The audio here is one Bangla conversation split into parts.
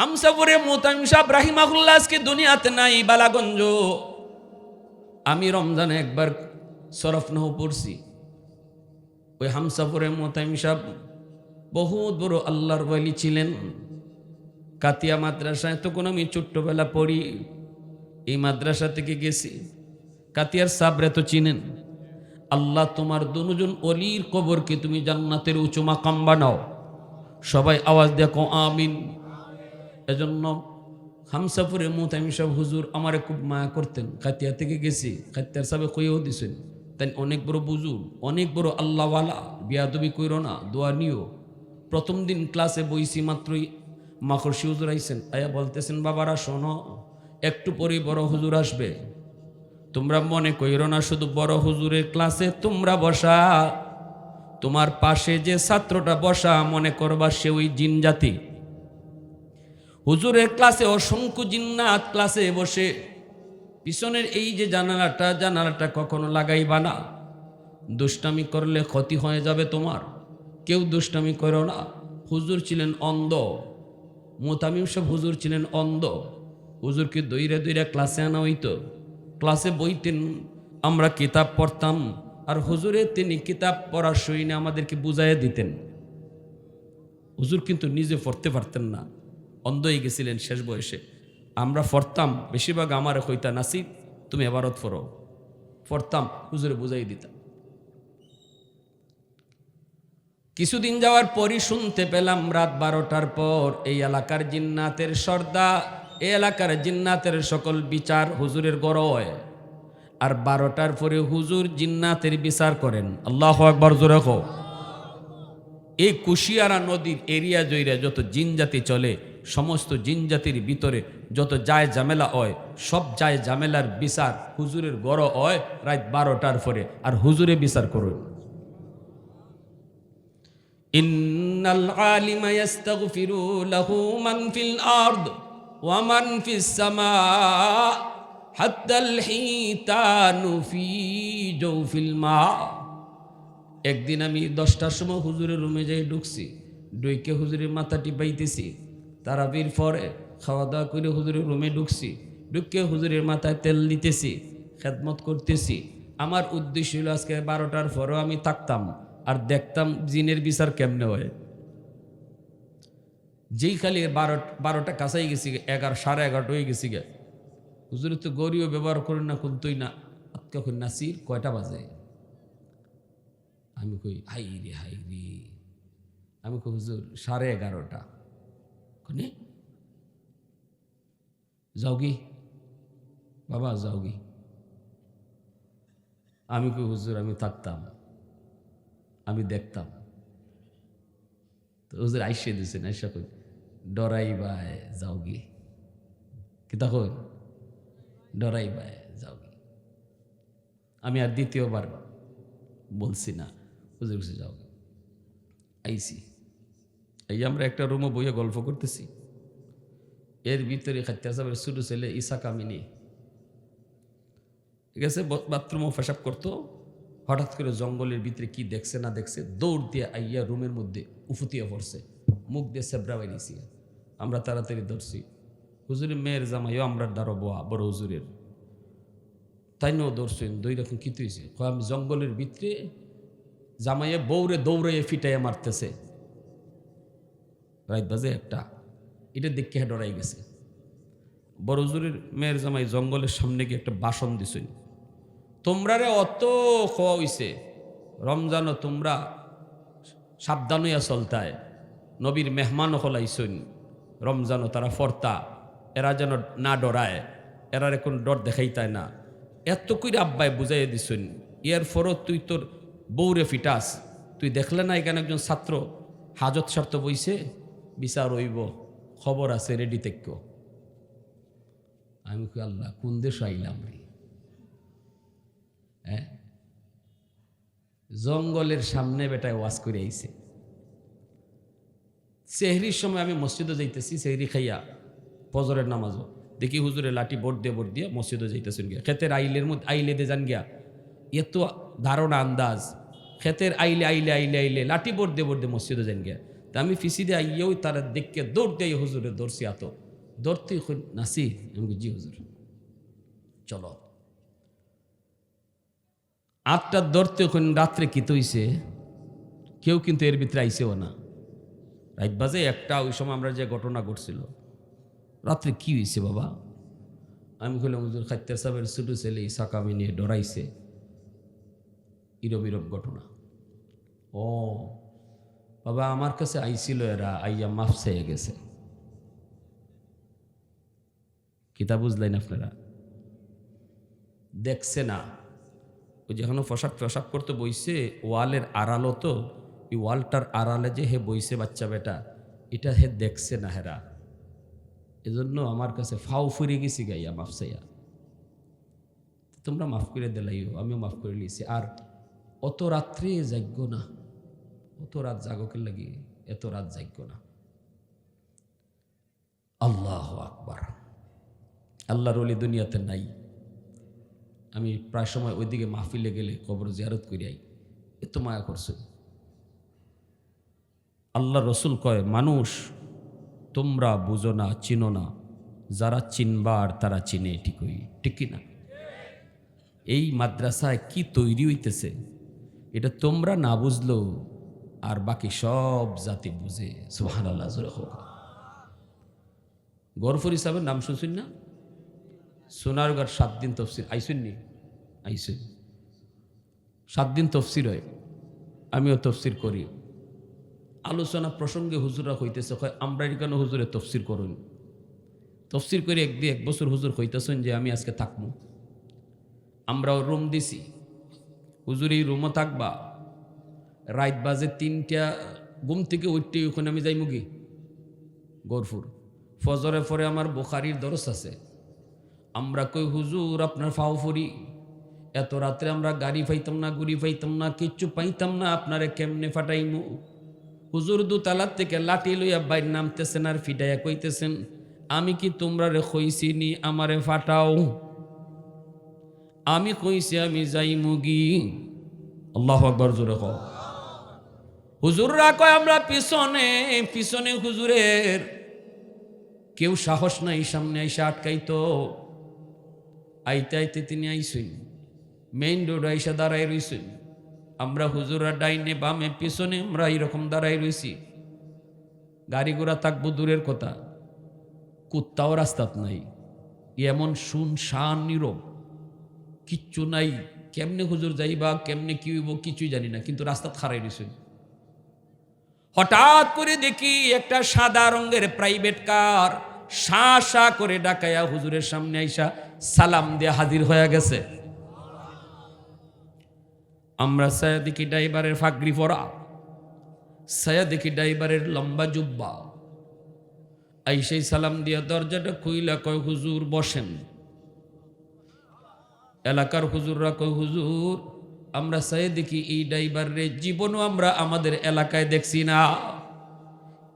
হামসাপুরে সাহেব রাহিমাহুল্লাহ আজকে দুনিয়াতে নাই, বালাগঞ্জ। আমি রমজানে একবার সরফনহ পড়ছি। ওই হামসাপুরে সাহেব বহুত বড় আল্লাহর বলি ছিলেন। কাতিয়া মাদ্রাসায় তখন আমি ছোট্টবেলা পড়ি, এই মাদ্রাসা থেকে গেছি। কাতিয়ার সাবরে তো চিনেন, আল্লাহ তোমার দুজন অলির কবরকে তুমি জান্নাতের উঁচু মাকাম বানাও। সবাই আওয়াজ দেখো আমিন। এজন্য হামসাপুরে মুতাইম সাহেব হুজুর আমারে খুব মায়া করতেন। কাতিয়া থেকে গেছি কাতিয়ার সাহেব কইও দিছেন তাই অনেক বড় বুজুর অনেক বড় আল্লাহওয়ালা, বিয়াদবি কইর না, দোয়া নিও। প্রথম দিন ক্লাসে বইছি মাত্রই মাকড়সি হুজুর আইসেন আয়া বলতেছেন, বাবারা, শোনো, একটু পরেই বড় হুজুর আসবে। তোমরা মনে কইরো না, শুধু বড় হুজুরের ক্লাসে তোমরা বসা। তোমার পাশে যে ছাত্রটা বসা, মনে করবা সে ওই জিন জাতি। হুজুরের ক্লাসে অসংখ্য জিন্নাত ক্লাসে বসে পিছনের এই যে জানালাটা জানালাটা কখনো লাগাইবা না। দুষ্টামি করলে ক্ষতি হয়ে যাবে তোমার। কেউ দুষ্টামি করো না। হুজুর ছিলেন অন্ধ। মোতামিম সব হুজুর ছিলেন অন্ধ। হুজুরকে দইরা দইরা ক্লাসে আনা হইতো। ক্লাসে বইতেন, আমরা কিতাব পড়তাম। আর হুজুরে তিনি কিতাব পড়ার সইনে আমাদেরকে বুঝাইয়া দিতেন। হুজুর কিন্তু নিজে পড়তে পারতেন না। অন্ধ হয়ে গেছিলেন শেষ বয়সে। আমরা ফরতাম, বেশিরভাগ আমার কইতা নাসিব তুমি এবারত পড়ো ফরতাম, হুজুরে বুঝাই দিতাম। কিছুদিন যাওয়ার পরই শুনতে পেলাম রাত বারোটার পর এই এলাকার জিন্নাতের সর্দা এই এলাকার জিন্নাতের সকল বিচার হুজুরের গড়য়। আর বারোটার পরে হুজুর জিন্নাতের বিচার করেন। আল্লাহ একবার জোরে এই কুশিয়ারা নদীর এরিয়া জইরা যত জিনজাতি চলে সমস্ত জিনজাতির ভিতরে যত যায় জামেলা হয়, সব যায় জামেলার বিচার হুজুরের গড় হয় রাত বারোটার পরে। আর হুজুরে বিচার করুন। ইন্নাল আলিমা ইয়াস্তাগফিরু লাহু মান ফিল আরদ ওয়া মান ফিস সামা হাত্তাল হিতানু ফি মা। একদিন আমি দশটার সময় হুজুরের রুমে যাই ঢুকছি ডুইকে হুজুরের মাথা টিপাইতেছি। তারাবির পরে খাওয়া দাওয়া করে হুজুরের রুমে ঢুকছি। ঢুকে হুজুরের মাথায় তেল দিতেছি, খেদমত করতেছি। আমার উদ্দেশ্য হলো আজকে বারোটার পরেও আমি থাকতাম আর দেখতাম জিনের বিচার কেমনে হয়। যেই খালি বারো বারোটা কাছাই গেছি, এগারো সাড়ে এগারোটা হয়ে গেছি গে। হুজুরের তো গরিও ব্যবহার করেন না কোনতই না। কখন নাসির কয়টা বাজে? আমি কই, হাই রে হাই রে। আমি কই, হুজুর, সাড়ে এগারোটা। কোনে যাওগি বাবা যাওগি আমি কই হুজুর, আমি থাকতাম। আমি দেখতাম। তো হুজুর আইসে দিছেন আইসা কই? ডরাই বাই যাওগি কিতা কই ডরাই বাই যাওগি আমি আর দ্বিতীয়বার বলছি না। হুজুর কাছে যাও। আইসি। এই আমরা একটা রুমে বইয়ে গল্প করতেছি। এর ভিতরে খাত্যার সাহেবের ছোটো ছেলে ইসা কামিনী ঠিক আছে বাথরুমও পেশাব করতো, হঠাৎ করে জঙ্গলের ভিতরে কি দেখছে না দেখছে, দৌড় দিয়ে আইয়া রুমের মধ্যে উফুতিয়া পড়ছে, মুখ দিয়ে সেবরা বাইরেছি। আমরা তাড়াতাড়ি ধরছি হুজুরের মেয়ের জামাইও আমরা দ্বারা বোয়া বড় হুজুরের। তাই নো দর্শন দুই রকম কি তুইছে আমি জঙ্গলের ভিতরে জামাইয়ে বৌরে দৌড়াইয়ে ফিটাইয়ে মারতেছে। রাইত বাজে একটা, এটা দেখে ডরাই গেছে। বড় হুজুরের মেয়ের জামাই জঙ্গলের সামনে গিয়ে একটা বাসন দিছই তোমরা রে অত খোয়া হইছে, রমজানও তোমরা সাবধান হইয়া চলতায় নবীর মেহমান হলাইছইন রমজানও তারা ফর্তা, এরা যেন না ডরায়, এরা এখন ডর দেখাইতায় না। এত কইরা আব্বাই বুঝাইয়া দিছইন ইয়ার ফরও তুই তোর বৌরে ফিটাস, তুই দেখলে না এখানে একজন ছাত্র হাজত শর্ত বইছে? বিচার হইব, খবর আছে রেডি তেক্য আমি কই, আল্লাহ, কোন দেশ আইলাম রে? হ্যাঁ? জঙ্গলের সামনে বেটায় ওয়াজ করে আইছে। সেহরির সময় আমি মসজিদে যাইতেছি, সেহরি খাইয়া ফজরের নামাজও। দেখি হুজুরে লাঠি বোট দিয়ে বোট দিয়ে মসজিদে যাইতেছেন গিয়া। ক্ষেতের আইলের মধ্যে, আইলে দে যান গিয়া। এত ধারণা, আন্দাজ। ক্ষেতের আইলে আইলে আইলে আইলে, লাঠি বোট দিয়ে বোট দিয়ে মসজিদে যান গিয়া। তা আমি ফিসি দিয়ে আইয়েও তারা দেখকে দৌড় দিয়ে হুজুরে দৌড়ছি আত দৌড়তে নাসি আমি জি হুজুর। চলো। আটটা দৌড়তে ওখান রাত্রে কি তৈছে কেউ কিন্তু এর ভিতরে আইসেও না। রাত বাজে একটা, ওই সময় আমরা যে ঘটনা ঘটছিল। রাত্রে কি হয়েছে বাবা? আমি কইলাম, হুজুর খাদ্যার সাহেবের ছোটো ছেলে সাকামি নিয়ে ডরাইছে। ইরব ইরব ঘটনা। ও বাবা, আমার কাছে আইছিল এরা, আইয়া মাফ চেয়ে গেছে। কিতা বুঝলেন আপনারা? দেখছে না। ওই যেখানে ফসাক ফসাক করতে বইছে, ওয়ালের আড়ালো তো, এই ওয়ালটার আড়ালে যে হে বইছে বাচ্চা বেটা, এটা হে দেখছে না হেরা। এজন্য আমার কাছে ফাও ফুরে গেছি গাইয়া মাফ চাইয়া তোমরা মাফ করে দিলাইও, আমিও মাফ করে নিয়েছি আর অত রাত্রে যাগ্য না। অত রাত জাগকের লাগি এত রাত যাগ্য না। আল্লাহ আকবার। আল্লাহর অলি দুনিয়াতে নাই। আমি প্রায় সময় ওইদিকে মাহফিলে গেলে কবর জিয়ারত করি আই এত মায়া করছে। আল্লাহ রসুল কয়, মানুষ, তোমরা বুঝো না, চিনো না। যারা চিনবার তারা চিনে, ঠিকই, ঠিক না? এই মাদ্রাসায় কি তৈরি হইতেছে? এটা তোমরা না বুঝলেও আর বাকি সব জাতি বুঝে সুহান আল্লাহ হোক। গরফর হিসাবের নাম শুনছেন না? সোনারগড় সাত দিন তফসির আইসেন নি? আইসেন সাত দিন তফসির হয়, আমিও তফসির করি। আলোচনা প্রসঙ্গে হুজুরা হইতেছে হয় আমরা কেন হুজুরে তফসির করুন? তফসির করে একদিন এক বছর হুজুর হইতেছেন যে, আমি আজকে থাকব। আমরাও রুম দিছি। হুজুর এই রুমও থাকবা রাত বাজে তিনটা, ঘুম থেকে উঠতে ওখানে আমি যাই মুগি গরফুর ফজরে পরে আমার বোখারির দরস আছে। আমরা কই, হুজুর, আপনার ফাও ফুরি। এত রাত্রে আমরা গাড়ি পাইতাম না, গুড়ি পাইতাম না, কিচ্ছু পাইতাম না, আপনারে কেমনে ফাটাইমু? হুজুর দুতালার থেকে লাঠি লইয়া বাইর নামতেছেন আর ফিটাইয়া কইতেছেন, আমি কি তোমরা রে কইছি নি, আমারে ফাটাও? আমি কইছি আমি যাই মুগি। আল্লাহ আকবর, জোরে কও। হুজুররা কয়, আমরা পিছনে পিছনে হুজুরের কেউ সাহস নাই, সামনে আইসা আটকাইতো। আইতে আইতে তিনি আইসই মেইন রোড আইসা দাঁড়াই রইছেন। আমরা হুজুরা ডাইনে বামে, পিছনে আমরা এরকম দাঁড়াই রইছি। গাড়ি ঘোড়া থাকব দূরের কথা, কুত্তাও রাস্তাত নাই। এমন শুন, শান, নীরব, কিচ্ছু নাই। কেমনে হুজুর যাইবা, কেমনে কি হইব, কিছুই জানি না, কিন্তু রাস্তা খারাই রইছেন। হঠাৎ করে দেখি একটা সাদা রঙের প্রাইভেট কার শা শা করে ডাকাইয়া হুজুরের সামনে আইসা সালাম দিয়ে হাজির হয়ে গেছে। আমরা সায়া দেখি ড্রাইভারের ফাগরি পরা সায়া দেখি ড্রাইভারের লম্বা জুব্বা। আইসাই সালাম দিয়া দরজাটা খুইলা কয়, হুজুর, বসেন। এলাকার হুজুররা কয়, হুজুর আমরা সাই দেখি এই ড্রাইভারে, জীবনও আমরা আমাদের এলাকায় দেখছি না।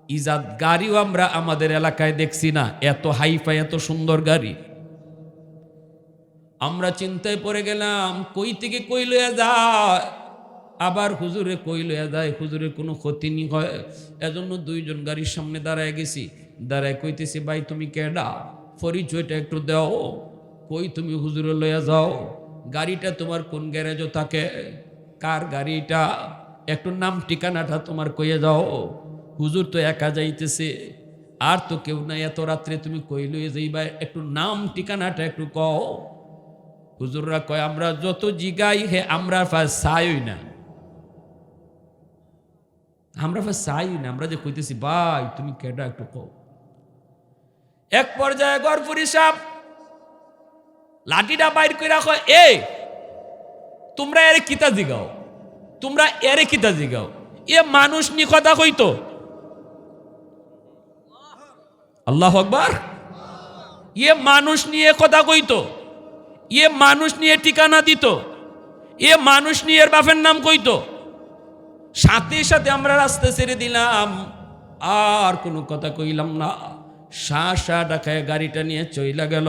ইজাদ গাড়িও আমরা আমাদের এলাকায় দেখছি না। এত হাইফাই, এত সুন্দর গাড়ি। আমরা চিন্তায় পড়ে গেলাম, কই থেকে কই লইয়া যায়? আবার হুজুরে কই লইয়া যায়? হুজুরে কোনো ক্ষতি নি হয়? এজন্য দুইজন গাড়ির সামনে দাঁড়ায় গেছি। দাঁড়ায় কইতেছি, ভাই, তুমি কেডা? পরিচয়টা একটু দাও। কই তুমি হুজুরে লইয়া যাও? গাড়িটা তোমার কোন গ্যারেজও থাকে? কার গাড়িটা? একটু নাম, ঠিকানাটা তোমার কইয়ে যাও হুজুর তো একা যাইতেছে, আর তো কেউ নাই। এত রাত্রে তুমি কই লইয়ে যাইবা একটু নাম, ঠিকানাটা একটু কও। হুজুররা কয়, আমরা যত জিগাই হে, আমরা ফার্স্ট চাইই না। আমরা ফার্স্ট চাই না, আমরা যে কইতেছি, ভাই, তুমি কেডা একটু কও। এক পর্যায়ে গরপুরি সাপ লাঠিটা বাইর করে রাখো এ তোমরা এর কিতা জিগাও? তোমরা এরে কিতা জিগাও? এ মানুষ নি কথা কইতো? আল্লাহ আকবার। ইয়ে মানুষ নিয়ে কথা কইতো? ইয়ে মানুষ নিয়ে ঠিকানা দিত? এ মানুষ নিয়ে এর বাপের নাম কইতো? সাথে সাথে আমরা রাস্তা ছেড়ে দিলাম। আর কোনো কথা কইলাম না। শা শা ডাকায় গাড়িটা নিয়ে চইলা গেল।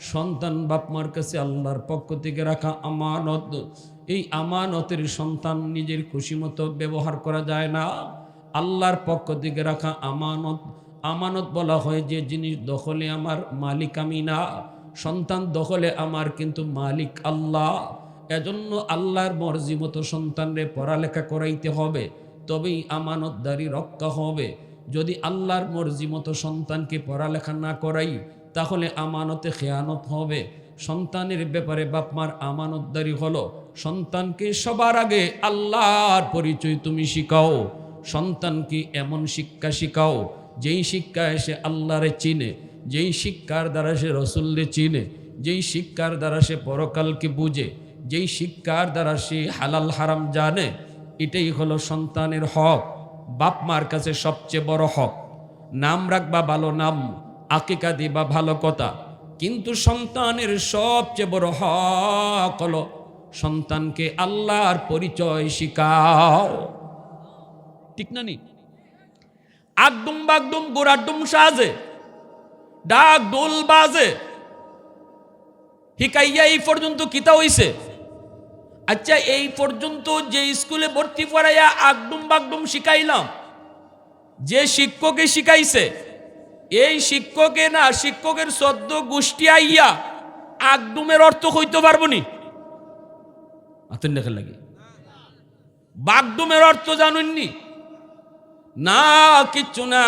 সন্তান বাপমার কাছে আল্লাহর পক্ষ থেকে রাখা আমানত। এই আমানতের সন্তান নিজের খুশি মতো ব্যবহার করা যায় না। আল্লাহর পক্ষ থেকে রাখা আমানত। আমানত বলা হয় যে জিনিস দখলে আমার মালিক আমি না। সন্তান দখলে আমার কিন্তু মালিক আল্লাহ। এজন্য আল্লাহর মর্জি মতো সন্তানরে পড়ালেখা করাইতে হবে, তবেই আমানতদারি রক্ষা হবে। যদি আল্লাহর মর্জি মতো সন্তানকে পড়ালেখা না করাই তাহলে আমানতে খেয়ানত হবে। সন্তানের ব্যাপারে বাপমার আমানতদারি হলো, সন্তানকে সবার আগে আল্লাহর পরিচয় তুমি শিখাও, সন্তানকে এমন শিক্ষা শিখাও, যেই শিক্ষা এসে আল্লাহরে চিনে, যেই শিক্ষার দ্বারা সে রসুল্লে চিনে, যেই শিক্ষার দ্বারা সে পরকালকে বুঝে, যেই শিক্ষার দ্বারা সে হালাল হারাম জানে, এটাই হলো সন্তানের হক বাপ মার কাছে সবচেয়ে বড় হক। নাম রাখবা ভালো নাম আকিকা দিবা ভালো কথা। কিন্তু সন্তানের সবচেয়ে বড় হক হলো সন্তানকে আল্লাহর পরিচয় শিখাও। ঠিক না নি? আগডুম বাগডুম গোড়াডুম সাজে, ডাক দোল বাজে। হিকাইয়া এই পর্যন্ত কিতা হইছে? আচ্ছা এই পর্যন্ত যে স্কুলে ভর্তি করাইয়া আগডুম বাগডুম শিখাইলাম, যে শিক্ষকে শিখাইছে এই শিক্ষকে না, শিক্ষকের সদ্য গোষ্ঠী আইয়া আগডুমের অর্থ হইতে পারব নি? লেখার লাগে বাগডুমের অর্থ জানুননি না? কিচ্ছু না।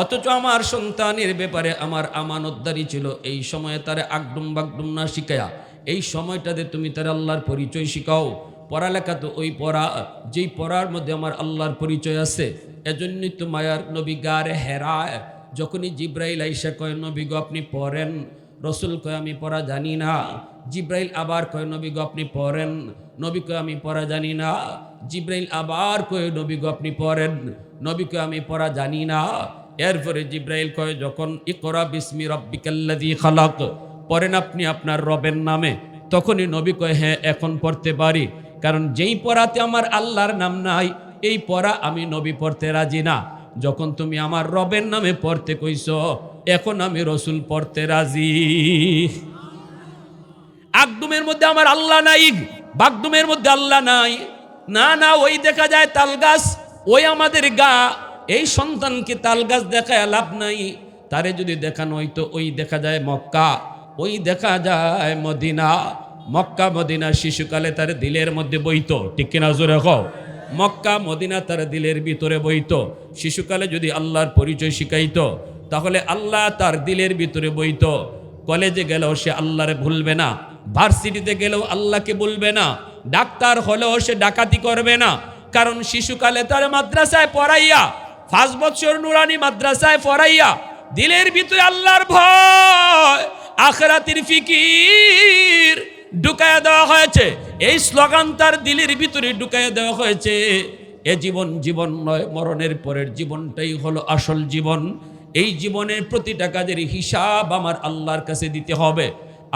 অথচ আমার সন্তানের ব্যাপারে আমার আমানতদারি ছিল। এই সময়ে তারে আগডুম বাগডুম না শিখায়া এই সময়টাতে তুমি তার আল্লাহর পরিচয় শিখাও। পড়ালেখা তো ওই পড়া, যেই পড়ার মধ্যে আমার আল্লাহর পরিচয় আছে, এজন্যই তো মায়ার নবী গারে হেরায়। যখনই জিব্রাইল আইসা কয়, নবী গো, আপনি পড়েন? রসুল কয়, আমি পড়া জানি না। জিব্রাইল আবার কয়, নবী আপনি পড়েন? নবী কয়, আমি পড়া জানি না। জিব্রাইল আবার কয়, নবী আপনি পড়েন? নবী কয়, আমি পড়া জানি না। এরপরে জিব্রাইল কয়, যখন ইকরা বিসমি রব্বিকাল্লাযী খালাক। পড়েন আপনি আপনার রবের নামে। তখনই নবী কয় হ্যাঁ এখন পড়তে পারি। কারণ যেই পড়াতে আমার আল্লাহর নাম নাই, এই পড়া আমি নবী পড়তে রাজি না। যখন তুমি আমার রবের নামে পড়তে কইছ, এখন আমি রসুল পড়তে রাজি। আগডুমের মধ্যে আমার আল্লাহ নাই, বাগদুমের মধ্যে আল্লাহ নাই। না না, ওই দেখা যায় তাল গাছ, ওই আমাদের গা। এই সন্তানকে তাল গাছ দেখায় লাভ নাই। তারে যদি দেখানো হইতো, ওই দেখা যায় মক্কা, ওই দেখা যায় মদিনা। মক্কা মদিনা শিশুকালে তার দিলের মধ্যে বইত, ঠিক কিনা জোরে কও? মক্কা, মদিনা তার দিলের ভিতরে বইত। শিশুকালে যদি আল্লাহর পরিচয় শিখাইত, তাহলে আল্লাহ তার দিলের ভিতরে বইত। কলেজে গেলেও সে আল্লাহরে ভুলবে না, ভার্সিটিতে গেলেও আল্লাহকে বলবে না, ডাক্তার হলেও সে ডাকাতি করবে না। কারণ শিশুকালে তার মাদ্রাসায় পড়াইয়া, পাঁচ বছর নুরানি মাদ্রাসায় পড়াইয়া, দিলের ভিতরে আল্লাহর ভয়, আখরাতির ফিকির ঢুকাইয়া দেওয়া হয়েছে। এই স্লোগান তার দিলের ভিতরে ঢুকাইয়া দেওয়া হয়েছে। এ জীবন জীবন নয়, মরণের পরের জীবনটাই হলো আসল জীবন। এই জীবনের প্রতিটা কাজের হিসাব আমার আল্লাহর কাছে দিতে হবে।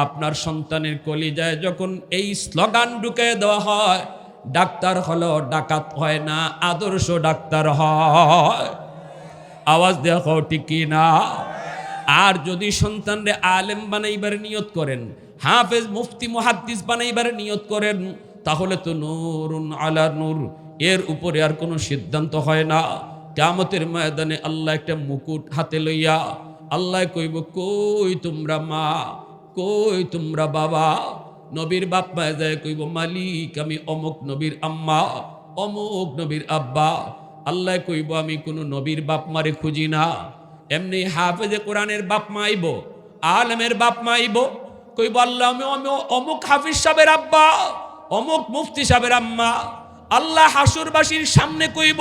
আপনার সন্তানের কলিজায় যখন এই স্লোগান ঢুকিয়ে দেওয়া হয়, ডাক্তার হলো ডাকাত হয় না, আদর্শ ডাক্তার হয়। আওয়াজ দেখো ঠিক কি না আর যদি সন্তানরে আলেম বানাইবার নিয়ত করেন হাফেজ মুফতি মুহাদ্দিস বানাইবার নিয়ত করেন, তাহলে তো নূরুন আলা নূর। এর উপরে আর কোনো সিদ্ধান্ত হয় না। কামতের ময়দানে আল্লাহ একটা মুকুট হাতে লইয়া আল্লাহ কইব, কই তোমরা মা? কই তোমরা বাবা? নবীর বাপ মায় যায় কইব, মালিক, আমি অমুক নবীর আম্মা, অমুক নবীর আব্বা। আল্লাহ কইব, আমি কোনো নবীর বাপ মারে খুঁজি না। এমনি হাফেজে কোরআনের বাপ মা আইব, আলমের বাপ মা আইব কইব আল্লাহ আমি আমি অমুক হাফিজ সাহেবের আব্বা, অমুক মুফতি সাহেবের আম্মা। আল্লাহ হাসুরবাসীর সামনে কইব,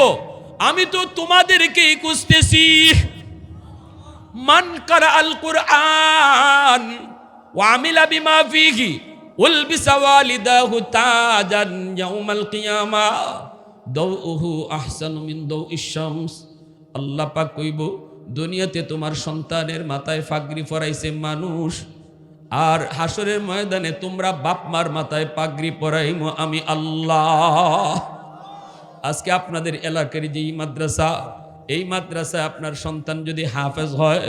আমি তো তোমাদেরকেই খুঁজতেছি। মান করা আল কুরআন ওয়ামিলা বিমা ফিহি উলবিসা ওয়ালিদাহু তাজান ইয়াউমাল কিয়ামা, দাউহু আহসানু মিন দাউইশ শামস। আল্লাহ পাক কইব, দুনিয়াতে তোমার সন্তানের মাথায় ফাগরি ফরাইছে মানুষ। আর হাসরের ময়দানে তোমরা বাপ মার মাথায় পাগড়ি পরাইমো, আমি আল্লাহ। আজকে আপনাদের এলাকার যেই মাদ্রাসা, এই মাদ্রাসায় আপনার সন্তান যদি হাফেজ হয়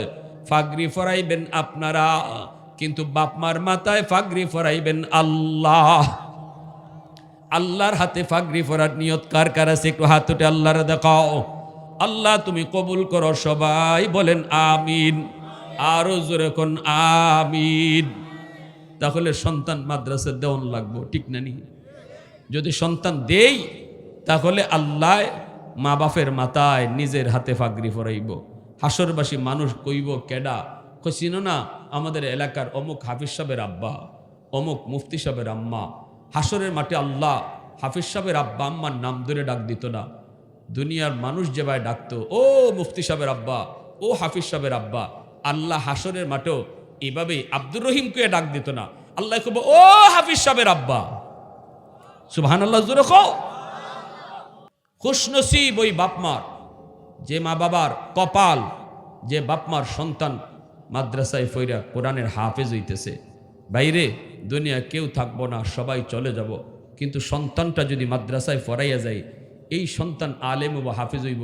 ফাগরি ফরাইবেন আপনারা। কিন্তু বাপ মার মাথায় ফাগরি ফরাইবেন আল্লাহ। আল্লাহর হাতে ফাগরি ফরার নিয়ত কার কার আছে? একটু হাত উঠে আল্লাহর দেখাও আল্লাহ, তুমি কবুল করো, সবাই বলেন আমিন। আরও জোরে কোন আমিন। তাহলে সন্তান মাদ্রাসা দেওয়ান লাগবো, ঠিক না নি? যদি সন্তান দেই, তাহলে আল্লাহ মা বাপের মাথায় নিজের হাতে ফাগরি ফরাইব। হাসরবাসী মানুষ কইব, কেডা? কচিনো না, আমাদের এলাকার অমুক হাফিজ সাহেবের আব্বা, অমুক মুফতি সাহেবের আম্মা। হাসরের মাঠে আল্লাহ হাফিজ সাহেবের আব্বা, আম্মার নাম ধরে ডাক দিত না। দুনিয়ার মানুষ যেভাবে ডাকতো, ও মুফতি সাহেবের আব্বা, ও হাফিজ সাহেবের আব্বা আল্লাহ হাসরের মাঠেও এইভাবেই আব্দুর রহিমকে ডাক দিত না। আল্লাহ কব ও হাফিজ সাহেবের আব্বা সুবহান আল্লাহ খুশনসিব ওই বাপমার, যে মা বাবার কপাল, যে বাপমার সন্তান মাদ্রাসায় ফইরা কোরআনের হাফেজ হইতেছে। বাইরে দুনিয়া কেউ থাকব না, সবাই চলে যাব। কিন্তু সন্তানটা যদি মাদ্রাসায় ফরাইয়া যায়, এই সন্তান আলেম বা হাফিজ হইব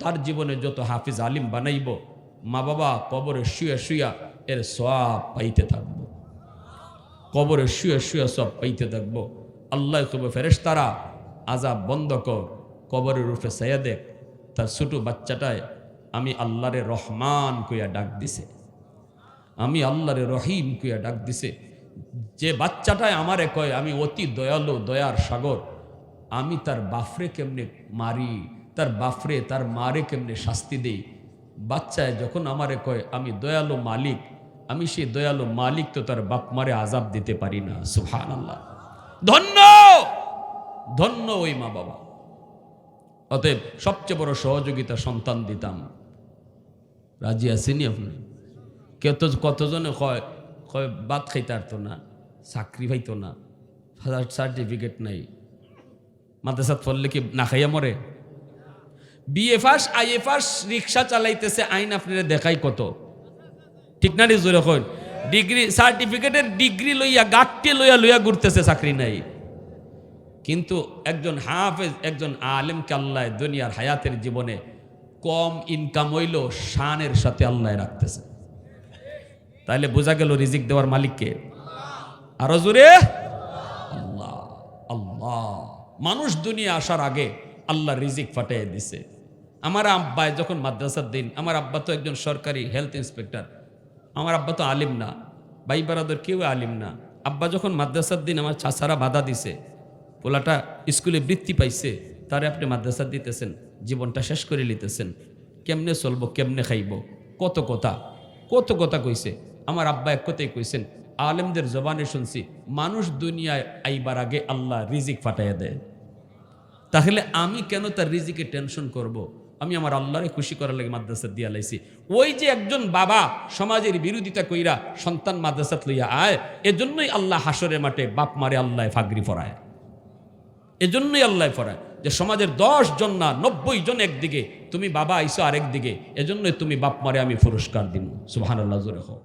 তার জীবনে যত হাফিজ আলিম বানাইব মা বাবা কবরে শুয়া শুয়া এর সব পাইতে থাকব। কবরে শুয়ে শুয়ে সব পাইতে থাকব। আল্লাহ কবে ফেরেস তারা আজাব বন্ধ কর, কবরের রূপে সাইয়া দেখ। তার ছোট বাচ্চাটায় আমি আল্লাহরে রহমান কইয়া ডাক দিছে। আমি আল্লাহরে রহিম কইয়া ডাক দিছে। যে বাচ্চাটায় আমারে কয়, আমি অতি দয়ালু, দয়ার সাগর। আমি তার বাফরে কেমনে মারি, তার বাফরে, তার মারে কেমনে শাস্তি দেই? বাচ্চায় যখন আমারে কয়, আমি দয়ালু মালিক, আমি সেই দয়ালু মালিক তো তার বাপ মারে আজাব দিতে পারি না। সুহান আল্লাহ ধন্য! ধন্য ওই মা বাবা। অতএব সবচেয়ে বড় সহযোগিতা সন্তান দিতাম। রাজি আসেনি আপনি? কত কতজনে কয় কয়, ভাত খাইতে পারতো না, চাকরি পাইতো না সার্টিফিকেট নাই, মাদ্রাসাত পড়লে কি না খাইয়া মরে? বিএফাস আইএফাস রিক্সা চালাইতেছে, আইন আপনারা দেখাই কত। ঠিক না রে জোরে কইন ডিগ্রি, সার্টিফিকেটের ডিগ্রি লইয়া গাঠটি লইয়া লইয়া ঘুরতেছে, চাকরি নাই। কিন্তু একজন হাফেজ, একজন আলেমকে আল্লাহ দুনিয়ার হায়াতের জীবনে কম ইনকাম হইল শানের সাথে আল্লাহ রাখতেছে। তাহলে বোঝা গেল রিজিক দেওয়ার মালিককে আরও জোরে? আল্লাহ আল্লাহ। মানুষ দুনিয়া আসার আগে আল্লাহ রিজিক ফাটাই দিছে। আমার আব্বায় যখন মাদ্রাসার দিন, আমার আব্বা তো একজন সরকারি হেলথ ইন্সপেক্টর আমার আব্বা তো আলিম না, ভাই বারাদর কেউ আলিম না। আব্বা যখন মাদ্রাসার দিন আমার চাষারা বাধা দিছে, পোলাটা স্কুলে বৃত্তি পাইছে, তারে আপনি মাদ্রাসা দিতেছেন, জীবনটা শেষ করে নিতেছেন কেমনে চলবো, কেমনে খাইব, কত কথা কত কথা কইছে। আমার আব্বা এক কথাই কইছেন, আলেমদের জবানে শুনছি, মানুষ দুনিয়ায় আইবার আগে আল্লাহ রিজিক ফাটাইয়া দেয়। তাহলে আমি কেন তার রিজিকে টেনশন করব। আমি আমার আল্লাহরে খুশি করার লাগে মাদ্রাসা দিয়া লাইছি। ওই যে একজন বাবা সমাজের বিরোধিতা কইরা সন্তান মাদ্রাসাত লইয়া আয়, এজন্যই আল্লাহ হাসরের মাঠে বাপ মারে আল্লাহ ফাগরি ফরায়। এজন্যই আল্লাহ ফরায় যে সমাজের দশ জন না নব্বই জন একদিকে, তুমি বাবা আইসো আরেকদিকে, এজন্যই তুমি বাপ মারে আমি পুরস্কার দিন সুহান আল্লাহ জোরে হোক